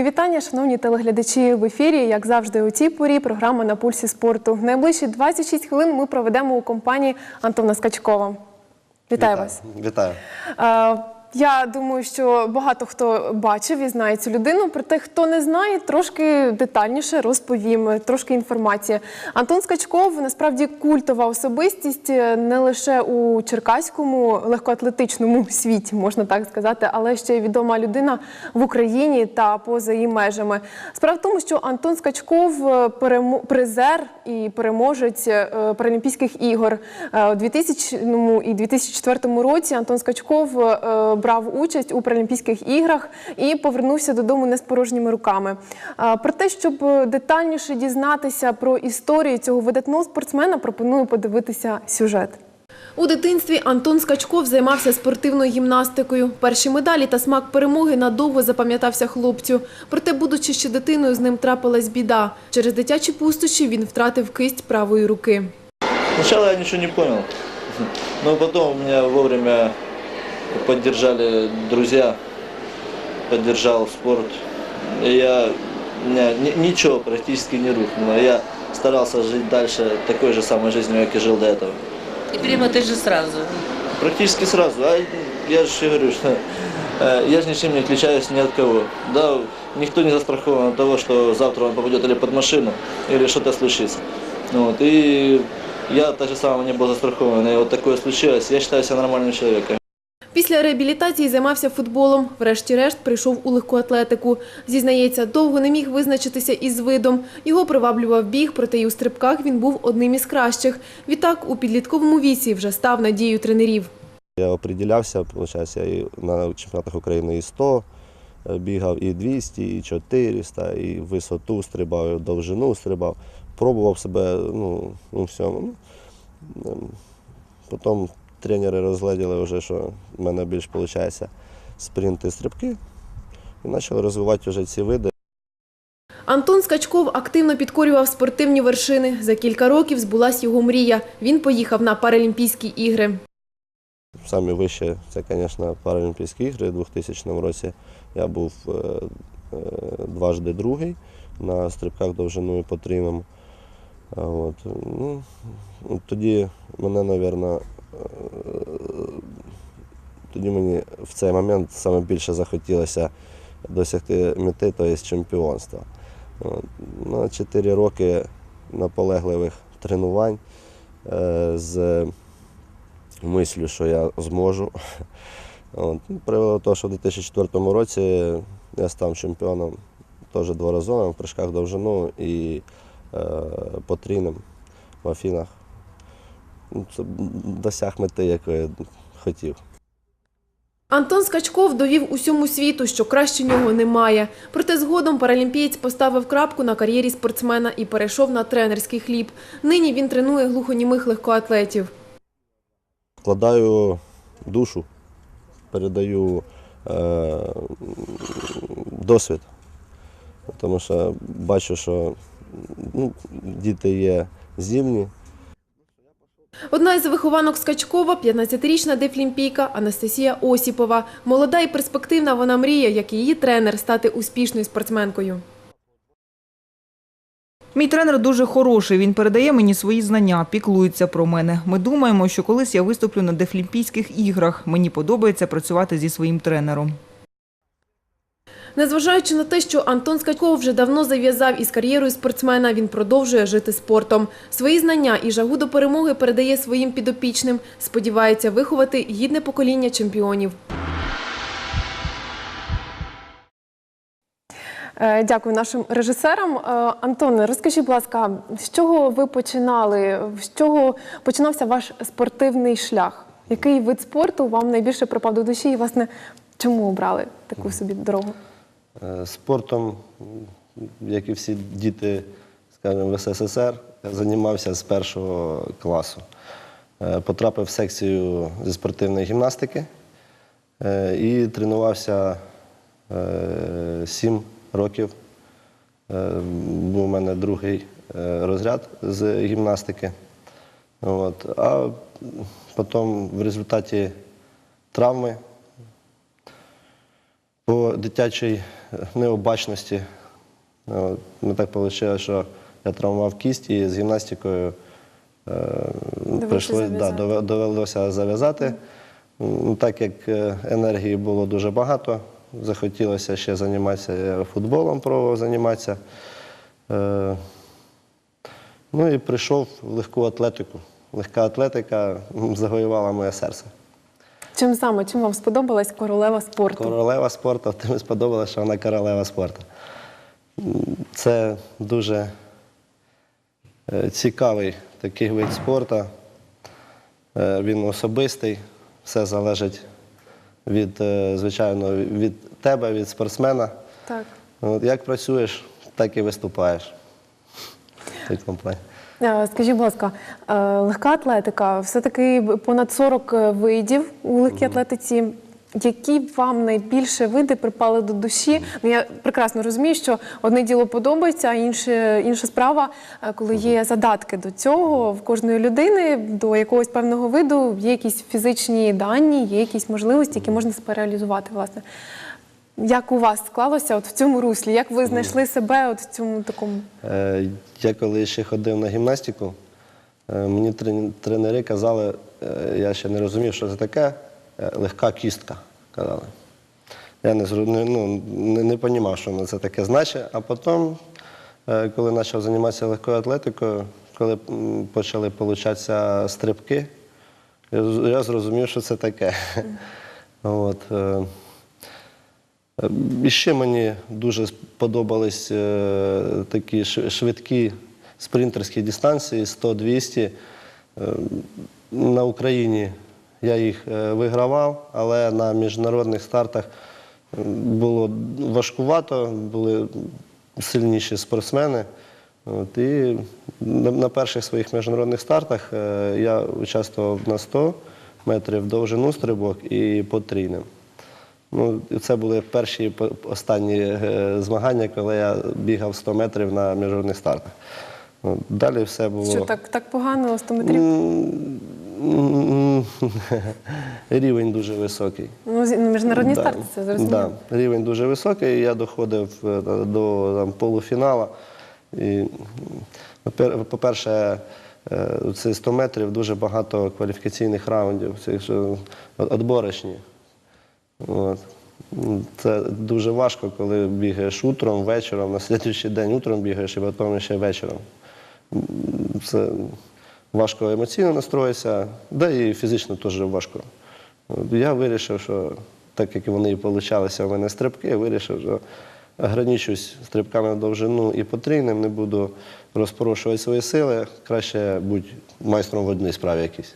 Мої вітання, шановні телеглядачі в ефірі. Як завжди, у цій порі програма на пульсі спорту. Найближчі 26 хвилин ми проведемо у компанії Антона Скачкова. Вітаю вас. Вітаю. Я думаю, що багато хто бачив і знає цю людину. Проте, хто не знає, трошки детальніше розповім, трошки інформації. Антон Скачков насправді культова особистість е, не лише у черкаському легкоатлетичному світі, можна так сказати, але ще й відома людина в Україні та поза її межами. Справа в тому, що Антон Скачков е, призер і переможець е, Паралімпійських ігор у 2000 і 2004 році. Антон Скачков брав участь у Паралімпійських іграх і повернувся додому не з порожніми руками. Про те, щоб е, детальніше дізнатися про історію цього видатного спортсмена, пропоную подивитися сюжет. У дитинстві Антон Скачков займався спортивною гімнастикою. Перші медалі та смак перемоги надовго запам'ятався хлопцю. Проте, будучи ще дитиною, з ним трапилась біда. Через дитячі пустощі він втратив кисть правої руки. Сначала я ничего не понял, но потом меня вовремя поддержали друзья, поддержал спорт. И я, меня ни- ничего практически не рухнуло. Я старался жить дальше такой же самой жизнью, как и жил до этого. И перемотать же сразу. Практически сразу. А я же говорю, что э, я же ничем не отличаюсь ни от кого. Да, никто не застрахован от того, что завтра он попадет или под машину, или что-то случится. Вот. И я так же самое не был застрахован. И вот такое случилось. Я считаю себя нормальным человеком. Після реабілітації займався футболом. Врешті-решт прийшов у легку атлетику. Зізнається, довго не міг визначитися із видом. Його приваблював біг, проте і у стрибках він був одним із кращих. Відтак у підлітковому віці вже став надією тренерів. Я оприділявся, на чемпіонатах України і 100 е, бігав, і 200, і 400, і висоту стрибав, і довжину стрибав. Пробував себе ну, у всьому. Ну, ем, Потім тренери розгляділи вже, що в мене більш виходить спринт і стрибки. І почали розвивати вже ці види. Антон Скачков активно підкорював спортивні вершини. За кілька років збулась його мрія. Він поїхав на Паралімпійські ігри. Самі вище це, звісно, Паралімпійські ігри у 2000 році. Я був е, е, дважди другий на стрибках довжиною по трійному. От. Ну, тоді мене, мабуть, тоді мені в цей момент саме більше захотілося досягти мети, тобто чемпіонства. От. На 4 роки наполегливих тренувань е, з мислю, що я зможу. Ну, Привело до того, що в 2004 році я став чемпіоном теж дворазовим в прыжках довжину і е, потрійним в Афінах. Ну, Це досяг мети, якої хотів. Антон Скачков довів усьому світу, що краще нього немає. Проте згодом паралімпієць поставив крапку на кар'єрі спортсмена і перейшов на тренерський хліб. Нині він тренує глухонімих легкоатлетів. Вкладаю душу, передаю е, досвід, тому що бачу, що ну, діти є зімні, Одна із вихованок Скачкова – 15-річна дефлімпійка Анастасія Осіпова. Молода і перспективна вона мріє, як і її тренер, стати успішною спортсменкою. Мій тренер дуже хороший. Він передає мені свої знання, піклується про мене. Ми думаємо, що колись я виступлю на Дефлімпійських іграх. Мені подобається працювати зі своїм тренером. Незважаючи на те, що Антон Скачков вже давно зав'язав із кар'єрою спортсмена, він продовжує жити спортом. Свої знання і жагу до перемоги передає своїм підопічним. Сподівається виховати гідне покоління чемпіонів. Е, Дякую нашим режисерам. Е, Антоне, розкажіть, будь ласка, з чого ви починали? З чого починався ваш спортивний шлях? Який вид спорту вам найбільше припав до душі і, власне, чому обрали таку собі дорогу? Е, Спортом, як і всі діти, скажімо, в СССР, займався з першого класу. Е, Потрапив в секцію зі спортивної гімнастики е, і тренувався сім років. Був у мене другий розряд з гімнастики. От. А потім в результаті травми по дитячій необачності. От, Ну, так вийшло, що я травмував кість і з гімнастикою е, прийшло, да, довелося зав'язати. Ну, так як е, енергії було дуже багато, захотілося ще займатися я футболом, пробував займатися. Е, Ну і прийшов в легку атлетику. Легка атлетика завоювала моє серце. Чим саме? Чим вам сподобалась королева спорту? Королева спорту, тим сподобалося, що вона королева спорту. Це дуже е, цікавий такий вид спорту. Е, Він особистий, все залежить від, е, звичайно, від тебе, від спортсмена. Так. Як працюєш, так і виступаєш. В такому плані. Е, Скажіть, будь ласка, е, легка атлетика, все-таки понад 40 видів у легкій атлетиці. Які вам найбільше види припали до душі? Ну, я прекрасно розумію, що одне діло подобається, а інше, інша справа, е, коли є задатки до цього в кожної людини, до якогось певного виду є якісь фізичні дані, є якісь можливості, які можна себе реалізувати. Власне. Як у вас склалося от в цьому руслі? Як ви знайшли себе от в цьому такому? Е, Я коли ще ходив на гімнастику, е, мені трен- тренери казали, е, я ще не розумів, що це таке, е, легка кістка. Казали. Я не, зру- не, ну, не, не розумів, що це таке значить. А потім, е, коли почав займатися легкою атлетикою, коли м, почали получатися стрибки, я з- я зрозумів, що це таке. От, е, і ще мені дуже сподобались е, такі швидкі спринтерські дистанції 100-200. Е, На Україні я їх е, вигравав, але на міжнародних стартах е, було важкувато, були сильніші спортсмени. От, і на, перших своїх міжнародних стартах е, я участвував на 100 метрів довжину стрибок і потрійним. Ну, це були перші останні е, змагання, коли я бігав 100 метрів на міжнародних стартах. Ну, Далі все було. Що так, так погано 100 метрів? Рівень дуже високий. Ну, ну, міжнародні Да, старти, це зрозуміло. Да, рівень дуже високий. Я доходив е, до там, полуфіналу. І, по-перше, це 100 метрів дуже багато кваліфікаційних раундів, це відборочні. От. Це дуже важко, коли бігаєш утром, вечором, на слідуючий день утром бігаєш і потім ще вечором. Це важко емоційно настроїтися, да і фізично теж важко. Я вирішив, що так як вони і получалися в мене стрибки, вирішив, що ограничусь стрибками на довжину і потрійним, не буду розпорошувати свої сили, краще будь майстром в одній справі якійсь.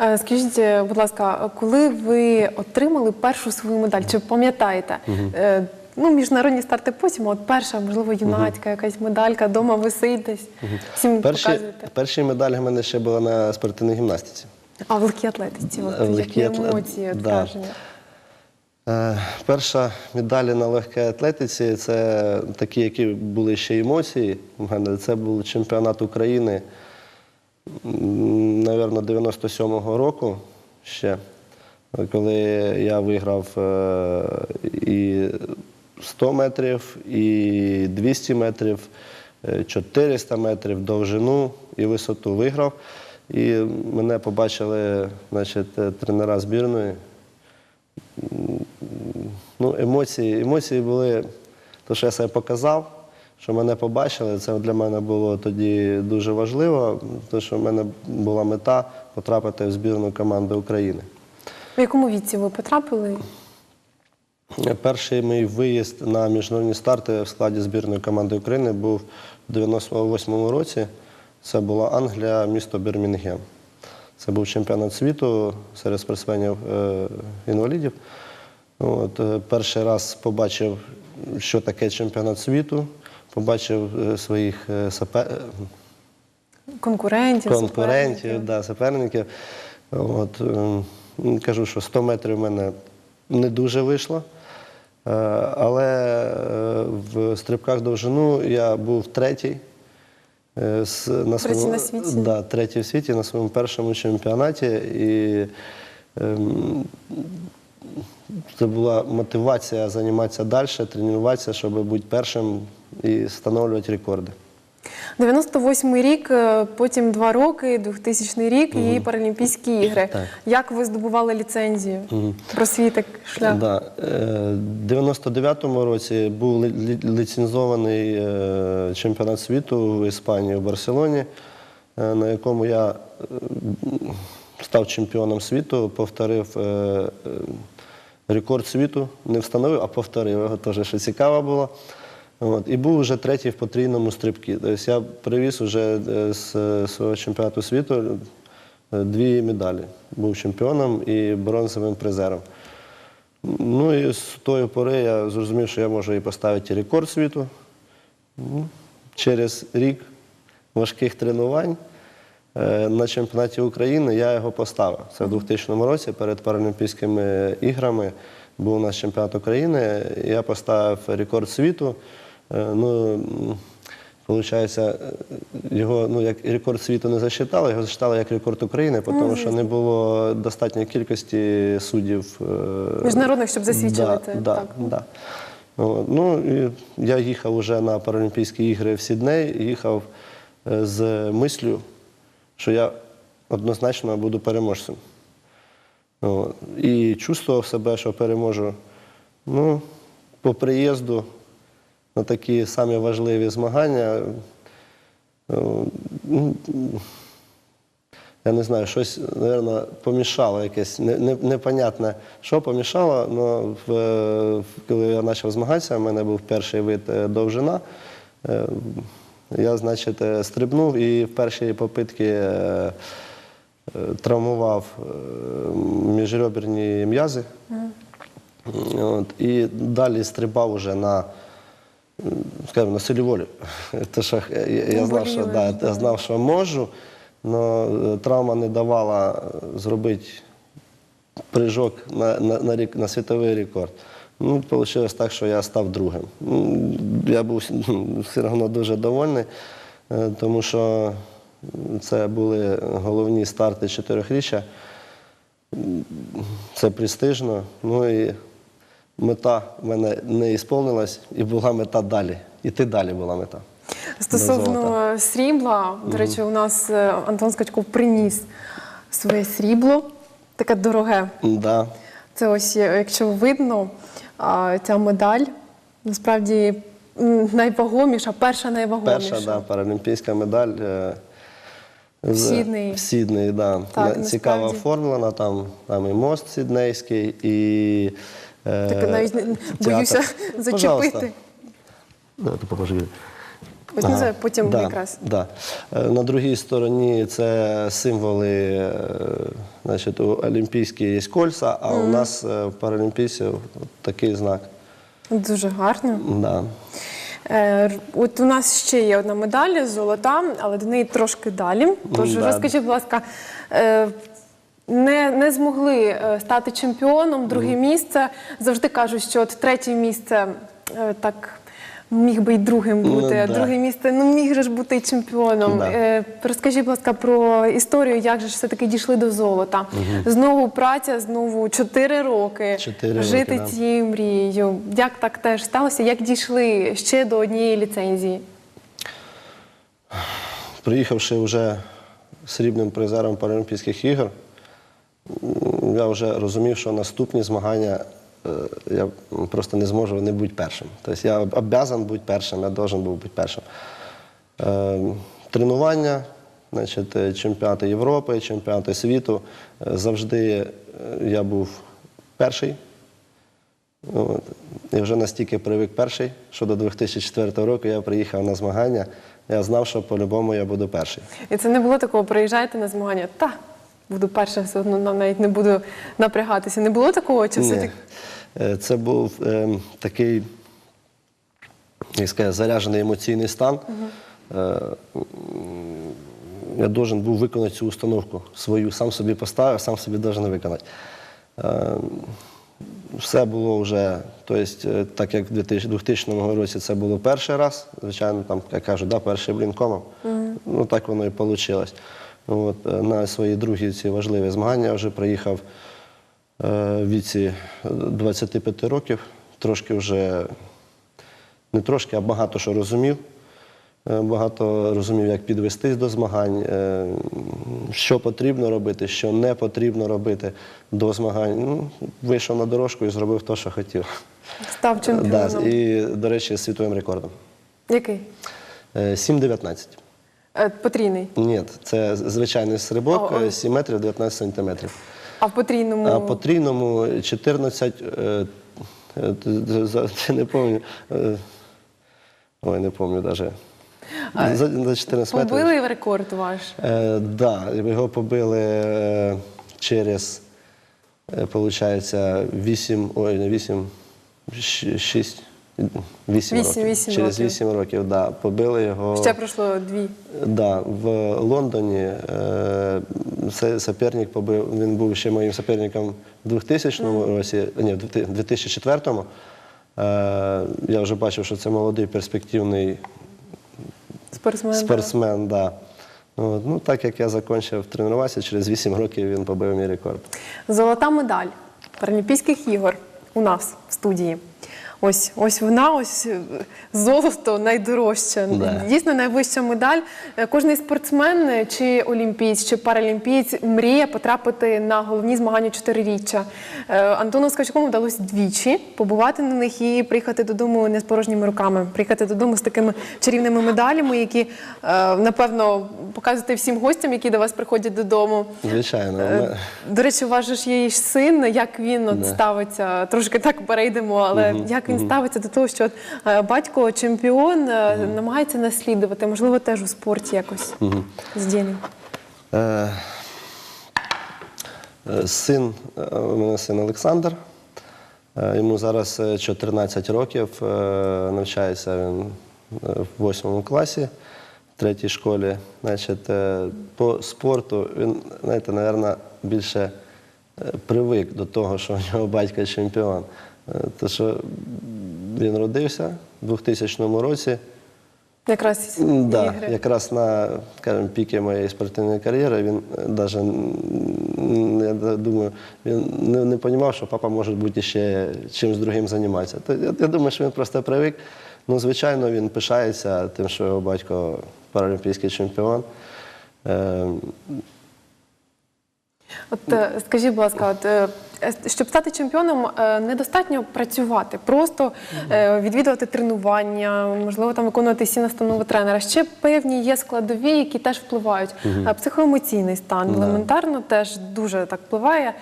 Е, Скажіть, е, будь ласка, коли ви отримали першу свою медаль, чи пам'ятаєте? Е, Ну, міжнародні старти потім, а от перша, можливо, юнацька якась медалька, вдома висить десь. Всім Перші, показуєте. перші медалі в мене ще була на спортивній гімнастиці. А в легкій атлетиці, от, В легкій які атлет- емоції, да. враження? Е, Перша медаль на легкій атлетиці це такі, які були ще емоції. Це був чемпіонат України, м, напевно, 97-го року ще, коли я виграв е, і 100 метрів, і 200 метрів, е, 400 метрів довжину і висоту виграв. І мене побачили значить, е, тренера збірної. Ну, емоції, емоції були, то, що я себе показав, що мене побачили, це для мене було тоді дуже важливо, тому що в мене була мета потрапити в збірну команду України. В якому віці ви потрапили? Перший мій виїзд на міжнародні старти в складі збірної команди України був у 98-му році. Це була Англія, місто Бірмінгем. Це був чемпіонат світу серед спортсменів е, інвалідів. От, е, перший раз побачив, що таке чемпіонат світу, побачив е, своїх е, сапе- е, Конкурентів, конкурентів, суперників? да, суперників. От, е, кажу, що 100 метрів в мене не дуже вийшло. Але в стрибках довжину я був третій. з- На Третій на світі? Да, третій в світі на своєму першому чемпіонаті. І ем, це була мотивація займатися далі, тренуватися, щоб бути першим і встановлювати рекорди. 98-й рік, е, потім два роки, 2000 рік і Паралімпійські ігри. Так. Як ви здобували ліцензію? Про свій так шлях? Да. Е, В 99-му році був ліцензований е, чемпіонат світу в Іспанії, в Барселоні, на якому я став чемпіоном світу, повторив рекорд світу, не встановив, а повторив його теж, що цікаво було. От. І був вже третій в потрійному стрибці. Тобто я привіз вже е, з е, свого чемпіонату світу е, дві медалі. Був чемпіоном і бронзовим призером. Ну і з тої пори я зрозумів, що я можу і поставити рекорд світу. Ну, Через рік важких тренувань на чемпіонаті України я його поставив. Це в 2000 році перед Паралімпійськими іграми був у нас чемпіонат України. Я поставив рекорд світу. Е, Ну, Получається, е, його ну, як рекорд світу не засчитали, його засчитали як рекорд України, тому що не було достатньої кількості суддів. е, Міжнародних, щоб засвідчили да, Да, так. Да. Ну, і я їхав уже на Паралімпійські ігри в Сідней, їхав е, з мислю, що я однозначно буду переможцем. От, І чувствував себе, що переможу. Ну, по приїзду на такі самі важливі змагання. е, ну, я не знаю, щось, мабуть, помішало якесь не- не- непонятне, що помішало. але в, в- коли я почав змагатися, у мене був перший вид е, довжина. Я, значить, е, стрибнув і в першій попитці е, е, травмував міжреберні м'язи. От, і далі стрибав уже на, скажімо, на силі волі. Те, що я, я, знав, що, да, я знав, що можу, але травма не давала зробити прыжок на, на, на, на світовий рекорд. Ну, вийшло так, що я став другим. Ну, Я був все одно дуже довольний, е, тому що це були головні старти чотирьохріччя. Це престижно. Ну і мета в мене не ісполнилась, і була мета далі. Іти далі була мета. Стосовно срібла, до речі, у нас е, Антон Скачков приніс своє срібло, таке дороге. Да. Це ось, е, якщо видно, ця медаль насправді найвагоміша, перша найвагоміша. Перша да, паралімпійська медаль. е, В Сіднеї. В Сіднеї, да. Так, Цікаво оформлена, там, там і мост сіднейський, і. е, Так навіть не- боюся зачепити. Да, ти Ось ну, потім да, якраз. Да. Е, На другій стороні це символи, е, значить, у Олімпійській є кольця, а у нас е, в Паралімпійців такий знак. Дуже гарно. Да. Е, От у нас ще є одна медаль золота, але до неї трошки далі. Тож Да. розкажіть, будь ласка, е, не, не змогли стати чемпіоном, друге місце. Завжди кажуть, що от третє місце так. Міг би й другим Ну, бути, а да. друге місце ну міг же ж бути чемпіоном. Да. Е, розкажіть, будь ласка, про історію, як же ж все-таки дійшли до золота. Знову праця, знову чотири роки Чотири роки, жити да. цією мрією. Як так теж сталося? Як дійшли ще до однієї ліцензії? Приїхавши вже срібним призером Паралімпійських ігор, я вже розумів, що наступні змагання я просто не зможу не бути першим. Тобто я обов'язаний бути першим, я должен був бути першим. Е, Тренування, значить, е, чемпіонати Європи, чемпіонати світу. Е, Завжди е, я був перший. От. І вже настільки привик перший, що до 2004 року я приїхав на змагання. Я знав, що по-любому я буду перший. І це не було такого, приїжджаєте на змагання, та буду перша, все одно навіть не бубуду напрягатися. Не було такого? Чи все Ні. таки? Е, Це був ем, такий, як сказати, заряджений емоційний стан. Е, Я должен був виконати цю установку свою, сам собі поставив, сам собі должен виконати. Е, Все було вже, тобто, е, так як в 2000 2000 році це було перший раз, звичайно, там, як кажуть, да, перший блін комом. Ну так воно і вийшло. От, е, на свої другі ці важливі змагання вже приїхав віці 25 років. Трошки вже не трошки, а багато що розумів. Е, Багато розумів, як підвестись до змагань, е, що потрібно робити, що не потрібно робити до змагань. Ну, вийшов на дорожку і зробив те, що хотів. Став чемпіоном. Да, і, до речі, світовим рекордом. Який? Е, 7,19. Е, Потрійний. Ні, це звичайний стрибок, О, о. е, 7 метрів 19 сантиметрів. А в потрійному А по трійному 14, е, е, не пам'ятаю. е, Ой, не пам'ятаю навіть. За, за 14 метрів. побили рекорд ваш. Е, да, його побили е, через, е, 8, ой, не 8, 6, 8 Вісім, років. вісім через років. 8 років, да, побили його. Ще пройшло дві. Да, в Лондоні е, суперник побив, він був ще моїм суперником в 2000 році, ні, в 2004-му. Е, я вже бачив, що це молодий перспективний Спортсмен. спортсмен. Да. От, ну, так як я закінчив тренуватися, через 8 років він побив мій рекорд. Золота медаль Паралімпійських ігор у нас в студії. Ось, ось вона, ось е, золото найдорожче. Да. Дійсно найвища медаль. Е, Кожний спортсмен, е, чи олімпієць, чи паралімпієць, мріє потрапити на головні змагання чотириріччя. Антону Скачкому вдалося двічі побувати на них і приїхати додому не з порожніми руками. Приїхати додому з такими чарівними медалями, які напевно показувати всім гостям, які до вас приходять додому. Звичайно. До речі, у вас же ж є син, як він от Да. ставиться, трошки так перейдемо, але як він ставиться до того, що от, е, батько чемпіон е, намагається наслідувати, можливо, теж у спорті якось з Діною. Е, Син, у мене син Олександр. Йому зараз е, 14 років, навчається він в 8 класі, в третій школі. Значить, по спорту він, знаєте, напевно, більше привик до того, що у нього батько чемпіон. Е, То, що він родився в 2000 році. Якраз Да, ігри. якраз на скажімо, піки моєї спортивної кар'єри він навіть, я думаю, він не, не розумів, що папа може бути ще чимось другим займатися. То я, я думаю, що він просто привик. Ну, звичайно, він пишається тим, що його батько паралімпійський чемпіон. Е, От е, скажіть, будь ласка, от, е, щоб стати чемпіоном, е, недостатньо працювати, просто е, відвідувати тренування, можливо, там виконувати всі настанови тренера. Ще певні є складові, які теж впливають. Е, Психоемоційний стан елементарно теж дуже так впливає.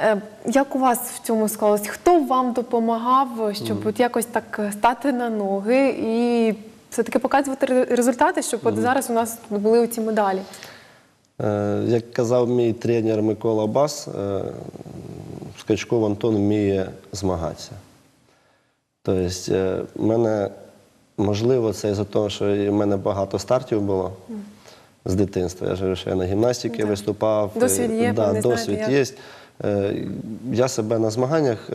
Е, Як у вас в цьому склалось? Хто вам допомагав, щоб от якось так стати на ноги і все-таки показувати результати, щоб от зараз у нас були оці медалі? Е, Як казав мій тренер Микола Бас, е, Скачков Антон вміє змагатися. Тобто, е, в мене, можливо, це із-за того, що в мене багато стартів було з дитинства. Я ж що я на гімнастики виступав. Досвід є, да, досвід знаєте, є. Я себе на змаганнях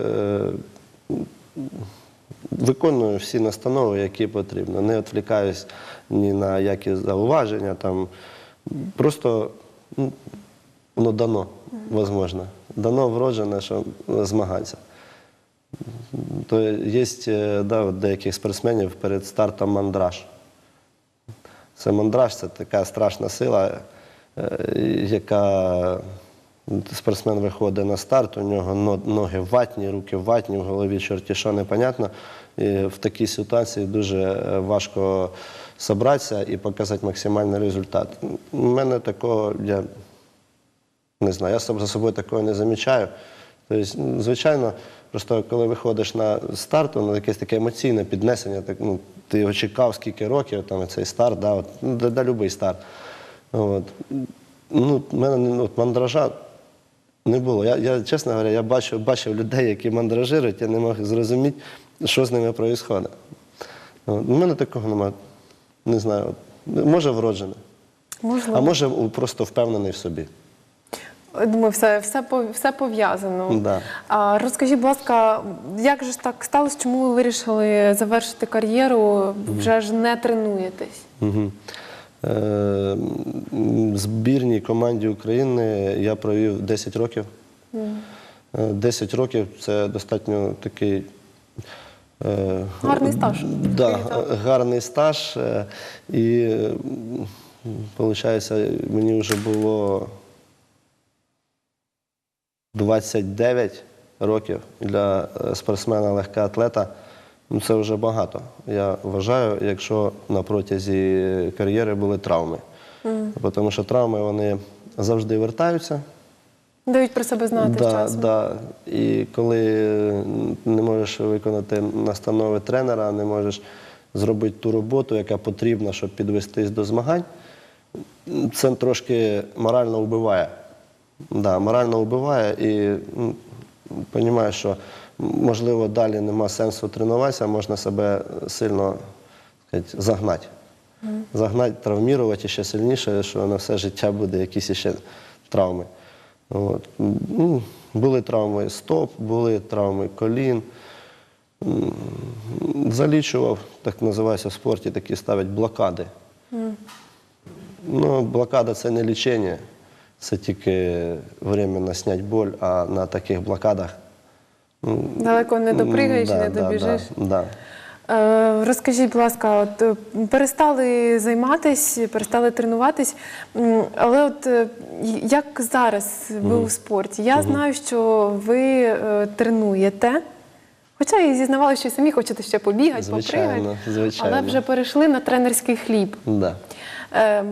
виконую всі настанови, які потрібно. Не відвлікаюсь ні на які зауваження. Там. Просто ну, воно дано, можливо. Дано вроджене, що змагатися. То є е, да, деяких спортсменів перед стартом мандраж. Це мандраж це така страшна сила, е, яка спортсмен виходить на старт, у нього но- ноги ватні, руки ватні, в голові чорті що непонятно. І в такій ситуації дуже е, важко зібратися і показати максимальний результат. У мене такого, я не знаю, я за собою такого не замічаю. Тобто, ну, звичайно, просто коли виходиш на старт, воно якесь таке емоційне піднесення, так, ну, ти його чекав скільки років, там, цей старт, да, от, ну, да, да, любий старт. От. Ну, в мене ну, от, мандража не було. Я, я, чесно говоря, я бачив, бачив людей, які мандражирують, я не мог зрозуміти, що з ними відбувається. У мене такого немає. Не знаю. Може вроджене, Можливо. а може просто впевнений в собі. Думаю, все, все, все пов'язано. Да. А, розкажіть, будь ласка, як же ж так сталося, чому ви вирішили завершити кар'єру, вже ж не тренуєтесь? Угу. Е, в збірній команді України я провів 10 років. Е, 10 років це достатньо такий. Е, Гарний стаж. Да, гарний стаж. е, І, виходить, мені вже було 29 років для е, спортсмена легкоатлета. Ну, це вже багато. Я вважаю, якщо на протязі кар'єри були травми. Тому що травми вони завжди вертаються. Дають про себе знати з Да, часом. да. І коли не можеш виконати настанови тренера, не можеш зробити ту роботу, яка потрібна, щоб підвестись до змагань, це трошки морально вбиває. Да, морально вбиває і розумієш, що можливо далі нема сенсу тренуватися, можна себе сильно сказати, загнати. Загнати, травмувати ще сильніше, що на все життя буде якісь ще травми. От. Ну, були травми стоп, були травми колін. Залічував, так називається в спорті, такі ставлять блокади. Ну, блокада це не лічення, це тільки временно зняти боль, а на таких блокадах. Далеко не допригаєш, да, не добіжиш. Да, да. Е, Розкажіть, будь ласка, от е, перестали займатись, перестали тренуватись, але от е, як зараз ви у спорті? Я знаю, що ви е, тренуєте. Хоча і зізнавали, що самі хочете ще побігати, звичайно. але вже перейшли на тренерський хліб. Да. Е,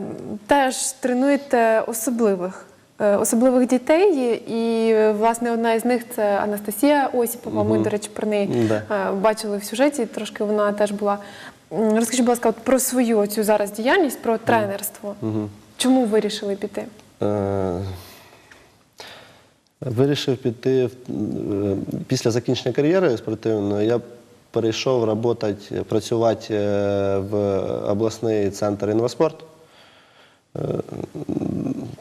Теж тренуєте особливих. Е, Особливих дітей, і власне одна із них це Анастасія Осіпова. Ми, до речі, про неї е, бачили в сюжеті. Трошки вона теж була. Розкажіть, будь ласка, от про свою цю зараз діяльність, про тренерство. Чому вирішили піти? Е, Вирішив піти після закінчення кар'єри спортивної. Я перейшов роботати, працювати в обласний центр інваспорт,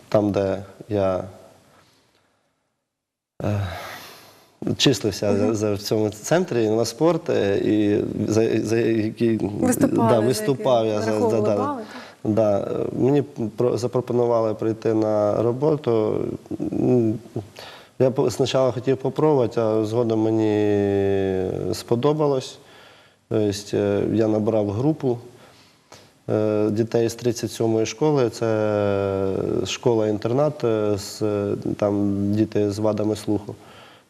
там, де я е, числився за, за в цьому центрі інваспорт, е, і за, за який Виступали, да, за виступав який я за, да, бали, Да, мені запропонували прийти на роботу. Я спочатку хотів попробувати, а згодом мені сподобалось. Тобто, е, я набрав групу дітей з 37-ї школи. Це школа-інтернат, е, е, там діти з вадами слуху.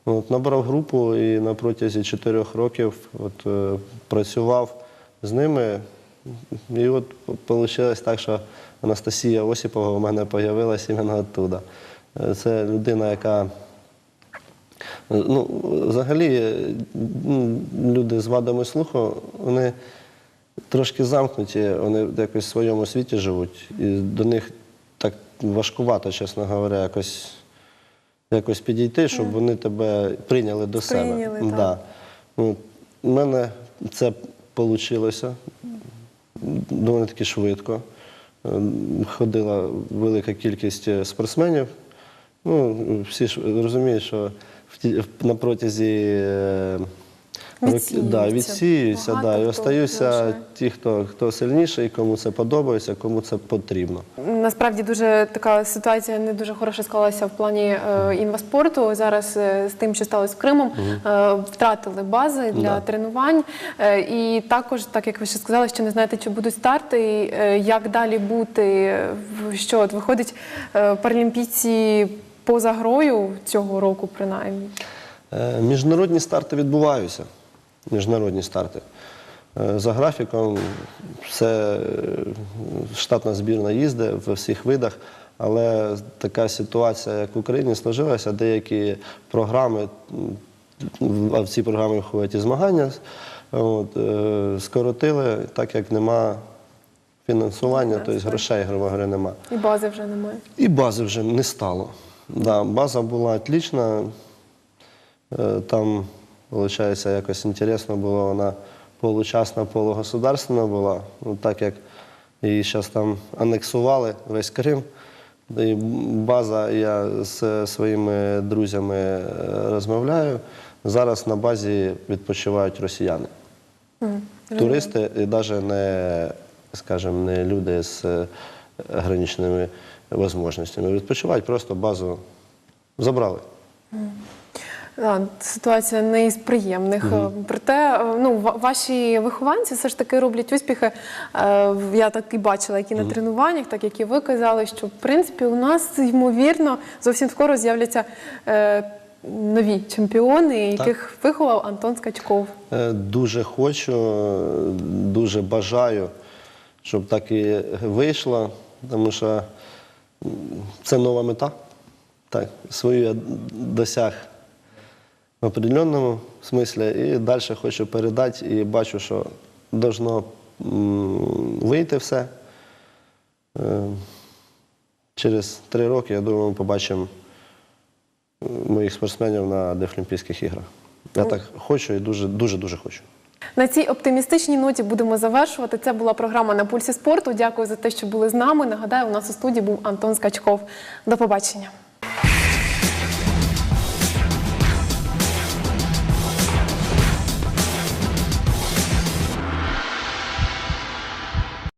От, набрав групу і на протязі чотирьох років от, е, працював з ними. І от вийшло так, що Анастасія Осіпова у мене з'явилася іменно оттуда. Е, Це людина, яка Ну, взагалі, е, люди з вадами слуху, вони трошки замкнуті, вони якось в своєму світі живуть. І до них так важкувато, чесно говоря, якось, якось підійти, щоб вони тебе прийняли до Сприйняли, себе. Да. Ну, У мене це вийшло доволі таки швидко. Е, Ходила велика кількість е, спортсменів. Ну, всі ж розуміють, що на протязі е. Да, відсіюються, да, і хто остаються ті, хто, хто сильніший, кому це подобається, кому це потрібно. Насправді дуже така ситуація не дуже хороша склалася в плані е, інваспорту. Зараз е, з тим, що сталося з Кримом, е, втратили бази для Да. тренувань. Е, і також, так як ви ще сказали, що не знаєте, чи будуть старти, і, е, як далі бути. Що от виходить е, паралімпійці поза грою цього року, принаймні. Е, Міжнародні старти відбуваються. Міжнародні старти. Е, За графіком все штатна збірна їздить в всіх видах, але така ситуація, як в Україні, сложилася, деякі програми, а в ці програми входять і змагання, от, е, скоротили, так як нема фінансування, тобто грошей, грубо говоря, нема. І бази вже немає. І бази вже не стало. Да, база була отлічна. Е, Там, виходить, якось інтересно було, вона получасна, полугосударственна була. Ну, так як її зараз там анексували весь Крим. І база, я з своїми друзями е, розмовляю. Зараз на базі відпочивають росіяни. Туристи і навіть не, скажімо, не люди з е, граничними можливостями. Відпочивають, просто базу забрали. Да, ситуація не із приємних. Е, Проте, е, ну, ваші вихованці все ж таки роблять успіхи. Е, Я так і бачила, як і на тренуваннях, так як і ви казали, що в принципі у нас ймовірно зовсім скоро з'являться нові чемпіони, яких виховав Антон Скачков. Дуже хочу, дуже бажаю, щоб так і вийшло, тому що це нова мета. Так, свою я досяг в определенному смислі і далі хочу передати і бачу, що должно вийти все. Е, Через три роки, я думаю, ми побачимо е, моїх спортсменів на Дефлімпійських іграх. Я так хочу і дуже, дуже, дуже хочу. На цій оптимістичній ноті будемо завершувати. Це була програма на пульсі спорту. Дякую за те, що були з нами. Нагадаю, у нас у студії був Антон Скачков. До побачення.